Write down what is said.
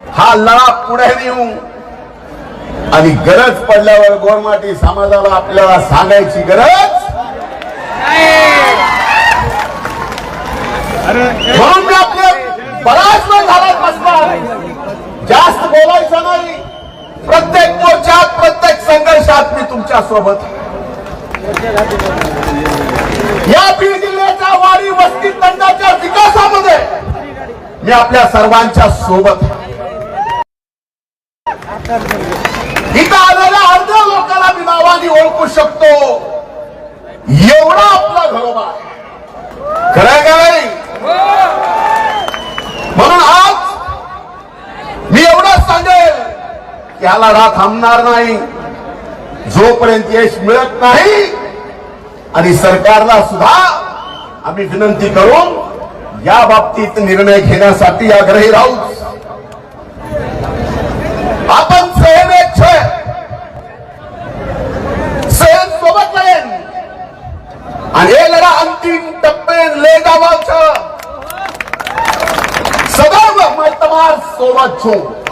हा लढा पुढे नेऊ. आणि गरज पडल्यावर गोरमाटी समाजाला आपल्याला सांगायची गरज म्हणून मी आपले बराच वेळ झाला बसणार. जास्त बोलायचं नाही. प्रत्येक मोर्चात प्रत्येक संघर्षात मी तुमच्यासोबत या बीड जिल्ह्याच्या वाडी वस्ती तंडाच्या विकासामध्ये मी आपल्या सर्वांच्या सोबत आहे. इथं आलेल्या अर्ध्या लोकांना मी नावाने ओळखू शकतो. एवढा आपला घरोबा आहे. खरं काय म्हणून आज मी एवढंच सांगेल याला हा थांबणार नाही. जोपर्यंत यश मिळत नाही आणि सरकारला सुद्धा आम्ही विनंती करून या बाबतीत निर्णय घेण्यासाठी आग्रही राहू हे लढा अंतिम टप्पे ले गावाच्या सदैव मतदार सोबत झोप.